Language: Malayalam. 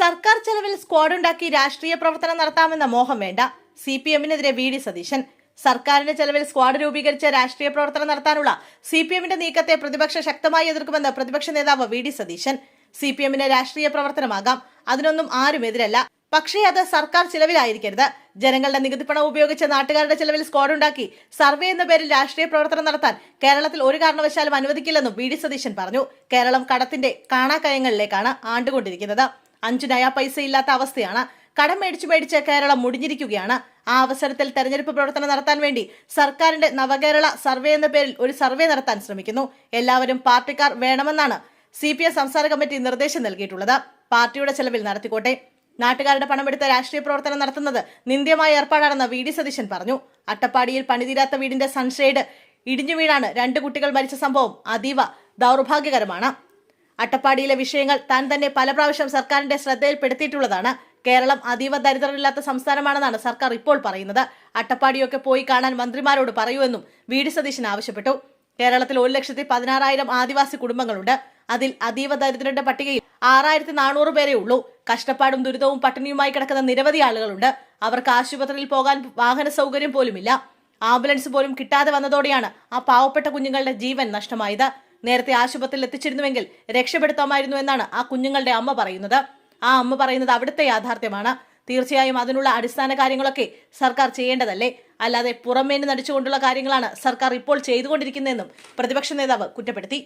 സർക്കാർ ചെലവിൽ സ്ക്വാഡ് ഉണ്ടാക്കി രാഷ്ട്രീയ പ്രവർത്തനം നടത്താമെന്ന മോഹം വേണ്ട. സി പി എമ്മിനെതിരെ വി ഡി സതീശൻ. സർക്കാരിന്റെ ചെലവിൽ സ്ക്വാഡ് രൂപീകരിച്ച് രാഷ്ട്രീയ പ്രവർത്തനം നടത്താനുള്ള സി പി എമ്മിന്റെ നീക്കത്തെ പ്രതിപക്ഷം ശക്തമായി എതിർക്കുമെന്ന് പ്രതിപക്ഷ നേതാവ് V D Satheesan. C P എമ്മിന് രാഷ്ട്രീയ പ്രവർത്തനമാകാം. അതിനൊന്നും ആരും എതിരല്ല. പക്ഷേ അത് സർക്കാർ ചിലവിലായിരിക്കരുത്. ജനങ്ങളുടെ നികുതിപ്പണം പണം ഉപയോഗിച്ച് നാട്ടുകാരുടെ ചെലവിൽ സ്ക്വാഡ് ഉണ്ടാക്കി സർവേ എന്ന പേരിൽ രാഷ്ട്രീയ പ്രവർത്തനം നടത്താൻ കേരളത്തിൽ ഒരു കാരണവശാലും അനുവദിക്കില്ലെന്നും വി ഡി സതീശൻ പറഞ്ഞു. കേരളം കടത്തിന്റെ കാണാക്കയങ്ങളിലേക്കാണ് ആണ്ടുകൊണ്ടിരിക്കുന്നത്. അഞ്ചു നയാ പൈസ ഇല്ലാത്ത അവസ്ഥയാണ്. കടം മേടിച്ചു മേടിച്ച് കേരളം മുടിഞ്ഞിരിക്കുകയാണ്. ആ അവസരത്തിൽ തെരഞ്ഞെടുപ്പ് പ്രവർത്തനം നടത്താൻ വേണ്ടി സർക്കാരിന്റെ നവകേരള സർവേ എന്ന പേരിൽ ഒരു സർവേ നടത്താൻ ശ്രമിക്കുന്നു. എല്ലാവരും പാർട്ടിക്കാർ വേണമെന്നാണ് സി പി എം സംസ്ഥാന കമ്മിറ്റി നിർദ്ദേശം നൽകിയിട്ടുള്ളത്. പാർട്ടിയുടെ ചെലവിൽ നടത്തിക്കോട്ടെ. നാട്ടുകാരുടെ പണമെടുത്ത് രാഷ്ട്രീയ പ്രവർത്തനം നടത്തുന്നത് നിന്ദ്യമായ ഏർപ്പാടാണെന്ന് വി ഡി സതീശൻ പറഞ്ഞു. അട്ടപ്പാടിയിൽ പണിതീരാത്ത വീടിന്റെ സൺഷെയ്ഡ് ഇടിഞ്ഞു വീണാണ് രണ്ട് കുട്ടികൾ മരിച്ച സംഭവം അതീവ ദൗർഭാഗ്യകരമാണ്. അട്ടപ്പാടിയിലെ വിഷയങ്ങൾ താൻ തന്നെ പല പ്രാവശ്യം സർക്കാരിന്റെ ശ്രദ്ധയിൽപ്പെടുത്തിയിട്ടുള്ളതാണ്. കേരളം അതീവ ദരിദ്രരില്ലാത്ത സംസ്ഥാനമാണെന്നാണ് സർക്കാർ ഇപ്പോൾ പറയുന്നത്. അട്ടപ്പാടിയൊക്കെ പോയി കാണാൻ മന്ത്രിമാരോട് പറയൂവെന്നും വി ഡി സതീശൻ ആവശ്യപ്പെട്ടു. കേരളത്തിൽ ഒരു ലക്ഷത്തി പതിനാറായിരം ആദിവാസി കുടുംബങ്ങളുണ്ട്. അതിൽ അതീവ ദരിദ്രന്റെ പട്ടികയിൽ ആറായിരത്തി നാനൂറ് പേരേ ഉള്ളൂ. കഷ്ടപ്പാടും ദുരിതവും പട്ടിണിയുമായി കിടക്കുന്ന നിരവധി ആളുകളുണ്ട്. അവർക്ക് ആശുപത്രിയിൽ പോകാൻ വാഹന സൗകര്യം പോലുമില്ല. ആംബുലൻസ് പോലും കിട്ടാതെ വന്നതോടെയാണ് ആ പാവപ്പെട്ട കുഞ്ഞുങ്ങളുടെ ജീവൻ നഷ്ടമായത്. നേരത്തെ ആശുപത്രിയിൽ എത്തിച്ചിരുന്നുവെങ്കിൽ രക്ഷപ്പെടുത്താമായിരുന്നു എന്നാണ് ആ കുഞ്ഞുങ്ങളുടെ അമ്മ പറയുന്നത്. ആ അമ്മ പറയുന്നത് അവിടുത്തെ യാഥാർത്ഥ്യമാണ്. തീർച്ചയായും അതിനുള്ള അടിസ്ഥാന കാര്യങ്ങളൊക്കെ സർക്കാർ ചെയ്യേണ്ടതല്ലേ? അല്ലാതെ പുറമേന് നടിച്ചുകൊണ്ടുള്ള കാര്യങ്ങളാണ് സർക്കാർ ഇപ്പോൾ ചെയ്തുകൊണ്ടിരിക്കുന്നതെന്നും പ്രതിപക്ഷ നേതാവ് കുറ്റപ്പെടുത്തി.